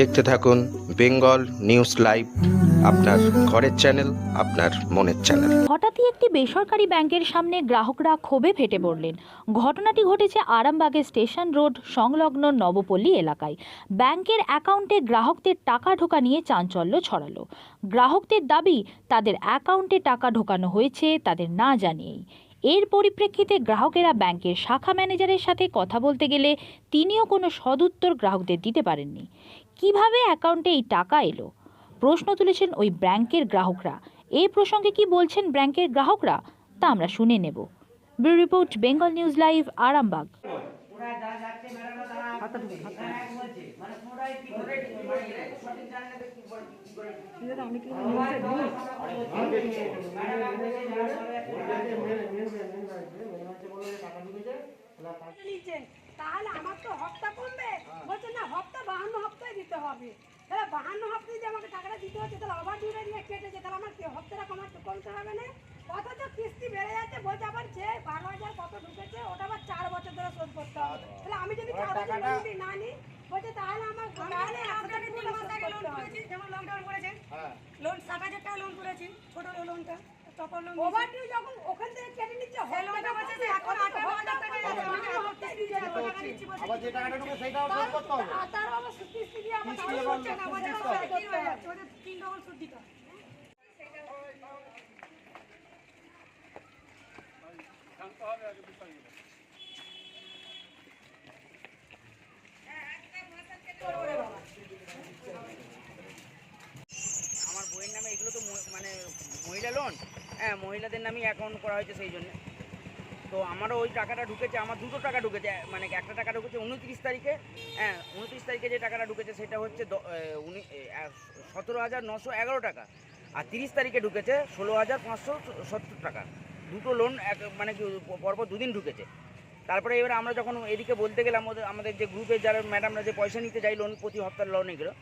দেখতে থাকুন Bengal news live, আপনার ঘরের চ্যানেল, আপনার মনের চ্যানেল। হঠাৎই একটি বেসরকারি ব্যাংকের সামনে গ্রাহকরা ক্ষোভে ফেটে পড়লেন। ঘটনাটি ঘটেছে আরামবাগের স্টেশন রোড, সংলগ্ন নবপল্লী এলাকায়। ব্যাংকের অ্যাকাউন্টে গ্রাহকদের টাকা ঢোকা নিয়ে চাঞ্চল্য ছড়ালো। গ্রাহকদের দাবি, তাদের অ্যাকাউন্টে টাকা ঢোকানো হয়েছে, তাদের না জানিয়েই। এর পরিপ্রেক্ষিতে গ্রাহকেরা ব্যাংকের শাখা ম্যানেজারের সাথে কথা বলতে গেলে, তিনিও কোনো সদুত্তর গ্রাহকদের দিতে পারেননি। কীভাবে অ্যাকাউন্টে এই টাকা এলো? প্রশ্ন তুলেছেন ওই ব্যাংকের গ্রাহকরা। এই প্রসঙ্গে কি বলছেন ব্যাংকের গ্রাহকরা? তা আমরা শুনে নেব। Bureau report, Bengal news live, Arambagh. নিচ্ছেন তাহলে আমার তো হপ্তা কমবে? বলছে না হপ্তা বাহান্ন হপ্তায় দিতে হবে। তাহলে বাহান্ন হপ্তায় যদি আমাকে টাকাটা দিতে হচ্ছে তাহলে আবার দুটো দিয়ে কেটেছে তাহলে আমার কি হপ্তাটা কমাতে কমতে হবে না? অথচ কিস্তি বেড়ে যাচ্ছে বলছে আবার যে বারো হাজার কত ঢুকেছে ওটা আবার চার বছর ধরে শোধ করতে হবে। তাহলে আমি যদি চার বছর যদি না নিই বলছে তাহলে আমার তাহলে আপনাকে তিন মাস আগে লোন করেছি যেমন লকডাউন করেছেন। লোন ষাট হাজার টাকা লোন করেছি ছোট লোনটা টপার ওভারডিউ যখন ওখান থেকে কেটে নিচ্ছে সেই বলছে এখন আঠারো হাজার টাকা আছে আমি হপ্তায় দিয়ে যাব টাকা দিচ্ছি বলছে। আবার যে টাকাটা ঢুকে সেইটাও শোধ করতে হবে। তার আবার কিস্তি দিয়ে আমার টাকা হচ্ছে না আমাদের কিস্তি হয়ে যাচ্ছে ওদের তিন ডবল সুদ দিতে হবে আমার বইয়ের নামে এগুলো তো মানে মহিলা লোন হ্যাঁ মহিলাদের নামেই অ্যাকাউন্ট করা হয়েছে সেই জন্য। তো আমারও ওই টাকাটা ঢুকেছে, আমার দুটো টাকা ঢুকেছে মানে একটা টাকা ঢুকেছে উনত্রিশ তারিখে হ্যাঁ উনত্রিশ তারিখে যে টাকাটা ঢুকেছে সেটা হচ্ছে উনি সতেরো হাজার নশো এগারো টাকা। আর তিরিশ তারিখে ঢুকেছে ষোলো হাজার পাঁচশো সত্তর টাকা। দুটো লোন এক মানে পরপর দুদিন ঢুকেছে। তারপরে এবার আমরা যখন এদিকে বলতে গেলাম আমাদের যে গ্রুপের যারা ম্যাডামরা যে পয়সা নিতে যাই লোন প্রতি হপ্তার লোন এগুলো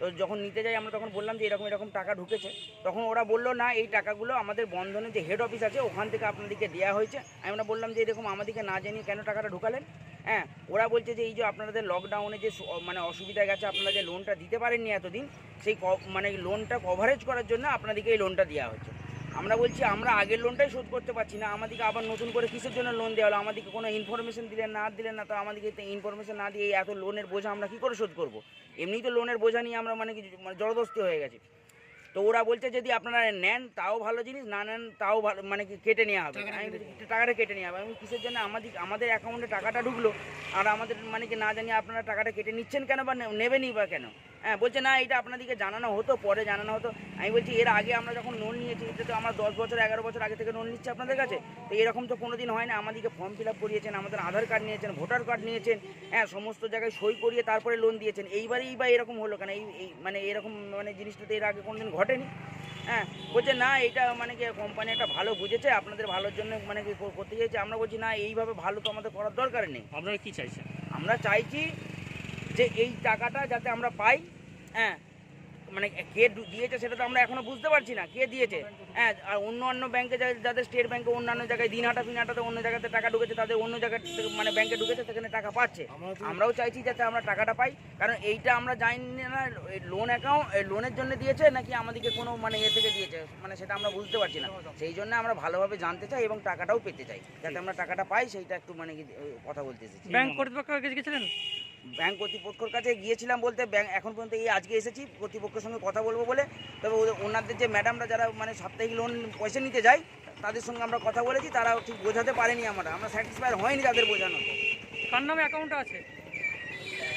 তো যখন নিতে যাই, আমরা তখন বললাম যে এরকম এরকম টাকা ঢুকেছে। তখন ওরা বলল, না, এই টাকাগুলো আমাদের বন্ধনের যে হেড অফিস আছে, ওখান থেকে আপনাদেরকে দেওয়া হয়েছে। আমি ওরা বললাম যে, এরকম আমাদেরকে না জানিয়ে কেন টাকাটা ঢুকালেন? হ্যাঁ ওরা বলছে যে, এই যে আপনাদের লকডাউনে যে মানে অসুবিধা গেছে, আপনারা যে লোনটা দিতে পারেননি এতদিন, সেই মানে লোনটা কভারেজ করার জন্য আপনাদেরকে এই লোনটা দেওয়া হচ্ছে আমরা বলছি আমরা আগের লোনটাই শোধ করতে পারছি না। আমাদেরকে আবার নতুন করে কিসের জন্য লোন দেওয়া হলো? আমাদেরকে কোনো ইনফরমেশন দিলেন না দিলেন না তো আমাদেরকে ইনফরমেশন না দিয়ে এই এত লোনের বোঝা আমরা কী করে শোধ করব? এমনিই তো লোনের বোঝা নিয়ে আমরা মানে কিছু মানে জড়দস্তি হয়ে গেছি। তো ওরা বলছে যদি আপনারা নেন তাও ভালো জিনিস না নেন তাও ভালো মানে কি কেটে নেওয়া হবে। আমি টাকাটা কেটে নেওয়া হবে। আমি কিসের জন্য? আমাদের আমাদের অ্যাকাউন্টে টাকাটা ঢুকলো আর আমাদের মানে কি না জানিয়ে আপনারা টাকাটা কেটে নিচ্ছেন কেন বা নে- নেবেনই বা কেন? হ্যাঁ বলছে না এটা আপনাদেরকে জানানো হতো পরে জানানো হতো। আমি বলছি এর আগে আমরা যখন লোন নিয়েছি এটা তো আমরা দশ বছর এগারো বছর আগে থেকে লোন নিচ্ছি আপনাদের কাছে। তো এরকম তো কোনো দিন হয় না। আমাদেরকে ফর্ম ফিল আপ করিয়েছেন আমাদের আধার কার্ড নিয়েছেন ভোটার কার্ড নিয়েছেন হ্যাঁ সমস্ত জায়গায় সই করিয়ে তারপরে লোন দিয়েছেন। এইবারেই বা এরকম হলো কেন? এই এই মানে এরকম মানে জিনিসটা তো এর আগে কোনোদিন ঘটেনি। হ্যাঁ বলছে না এটা মানে কি কোম্পানি একটা ভালো বুঝেছে আপনাদের ভালোর জন্য মানে কি করতে চাইছে। আমরা বলছি না এইভাবে ভালো তো আমাদের করার দরকার নেই। আপনারা কী চাইছেন? আমরা চাইছি যে এই টাকাটা যাতে আমরা পাই হ্যাঁ মানে কে দিয়েছে সেটা তো আমরা এখনও বুঝতে পারছি না কে দিয়েছে? হ্যাঁ আর অন্য অন্য ব্যাংকে যাদের স্টেট ব্যাংকে অন্যান্য জায়গায় দিনহাটা ফিনহাটাতে অন্য জায়গাতে টাকা ঢুকেছে তাদের অন্য জায়গায় মানে ব্যাংকে ঢুকেছে সেখানে টাকা পাচ্ছে। আমরাও চাইছি যাতে আমরা টাকাটা পাই কারণ এইটা আমরা জানি না লোন অ্যাকাউন্ট লোনের জন্য দিয়েছে নাকি আমাদেরকে কোনো মানে এ থেকে দিয়েছে মানে সেটা আমরা বুঝতে পারছি না। সেই জন্য আমরা ভালোভাবে জানতে চাই এবং টাকাটাও পেতে চাই যাতে আমরা টাকাটা পাই সেইটা একটু মানে কথা বলতে এসেছি। ব্যাংক কর্তৃপক্ষের কাছে গেছিলেন? ব্যাংক কর্তৃপক্ষের কাছে গিয়েছিলাম বলতে ব্যাংক এখন পর্যন্ত এই আজকে এসেছি কর্তৃপক্ষের সঙ্গে কথা বলব বলে। তবে ওনাদের যে ম্যাডামরা যারা মানে সাপ্তাহিক লোন পয়সা নিতে যায় তাদের সঙ্গে আমরা কথা বলেছি তারা ঠিক বোঝাতে পারেনি আমরা। আমরা স্যাটিসফাই হয়নি তাদের বোঝানোতে কার নামে অ্যাকাউন্ট আছে?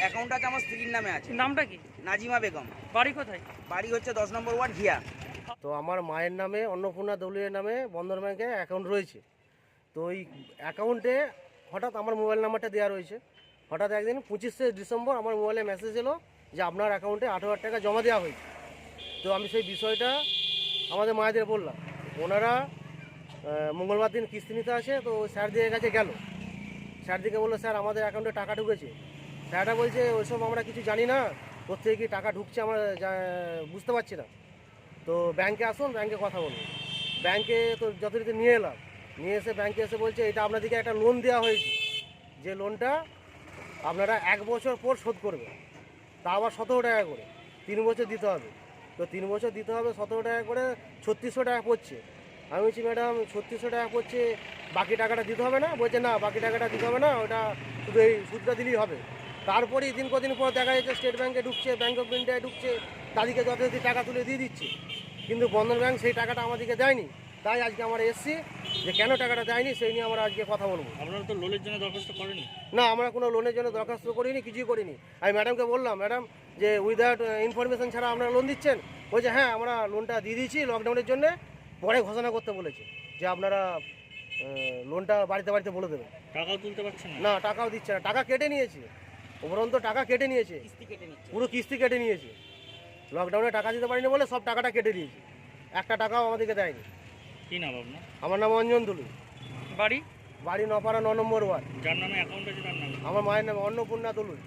অ্যাকাউন্ট আছে আমার স্ত্রীর নামে আছে। নামটা কি? নাজিমা বেগম। বাড়ি কোথায়? বাড়ি হচ্ছে দশ নম্বর ওয়ার্ড ঘিয়া তো আমার মায়ের নামে অন্নপূর্ণা দৌলিয়ার নামে বন্ধন ব্যাংকে অ্যাকাউন্ট রয়েছে। তো ওই অ্যাকাউন্টে হঠাৎ আমার মোবাইল নাম্বারটা দেওয়া রয়েছে। হঠাৎ একদিন পঁচিশে ডিসেম্বর আমার মোবাইলে মেসেজ এলো যে আপনার অ্যাকাউন্টে আট হাজার টাকা জমা দেওয়া হয়েছে। তো আমি সেই বিষয়টা আমাদের মায়েদের বললাম। ওনারা মঙ্গলবার দিন কিস্তি নিতে আসে, তো স্যার দিয়ে কাছে গেল। স্যার দিকে বলল, স্যার, আমাদের অ্যাকাউন্টে টাকা ঢুকেছে। স্যারটা বলছে, ওইসব আমরা কিছু জানি না। কোথেকে কি টাকা ঢুকছে আমরা বুঝতে পারছি না। তো ব্যাংকে আসুন, ব্যাংকে কথা বলুন। ব্যাংকে তো যথারীতি নিয়ে এলাম। নিয়ে এসে ব্যাংকে এসে বলছে, এটা আপনাদেরকে একটা লোন দেওয়া হয়েছে। যে লোনটা আপনারা এক বছর পর শোধ করবেন। তা আবার সতেরো টাকা করে। তিন বছর দিতে হবে। তো তিন বছর দিতে হবে, সতেরো টাকা করে ছত্রিশশো টাকা পড়ছে। আমি বলছি, ম্যাডাম, ছত্রিশশো টাকা পড়ছে, বাকি টাকাটা দিতে হবে না? বলছে, না, বাকি টাকাটা দিতে হবে না, ওটা শুধু এই সুদটা দিলেই হবে। তারপরেই দিন কদিন পর দেখা যাচ্ছে, স্টেট ব্যাঙ্কে ঢুকছে ব্যাঙ্ক অফ ইন্ডিয়ায় ঢুকছে, তাদেরকে যথাযথ টাকা তুলে দিয়ে দিচ্ছে। কিন্তু বন্ধন ব্যাংক সেই টাকাটা আমাদেরকে দেয়নি। তাই আজকে আমরা এসছি যে কেন টাকাটা দেয়নি সেই নিয়ে আমরা আজকে কথা বলব। আপনারা তো লোনের জন্য দরখাস্ত করেনি না আমরা কোনো লোনের জন্য দরখাস্ত করিনি কিছুই করিনি। আমি ম্যাডামকে বললাম ম্যাডাম যে উইদাউট ইনফরমেশন ছাড়া আপনারা লোন দিচ্ছেন? বলছে হ্যাঁ আমরা লোনটা দিয়ে দিয়েছি লকডাউনের জন্য। পরে ঘোষণা করতে বলেছে যে আপনারা লোনটা বাড়িতে বাড়িতে বলে দেবেন। টাকাও তুলতে পারছেন না। না টাকাও দিচ্ছে না। টাকা কেটে নিয়েছে। উপরন্ত টাকা কেটে নিয়েছে। কিস্তি কেটে নিচ্ছে। পুরো কিস্তি কেটে নিয়েছে। লকডাউনে টাকা দিতে পারিনি বলে সব টাকাটা কেটে দিয়েছে। একটা টাকাও আমাদেরকে দেয়নি। কি নাম আপনার? আমার নাম অঞ্জন দুলু। বাড়ি? বাড়ি নপাড়া ন নম্বর ওয়ার্ড। যার নামে অ্যাকাউন্ট আছে তার নাম? আমার মায়ের নাম অন্নপূর্ণা দুলুই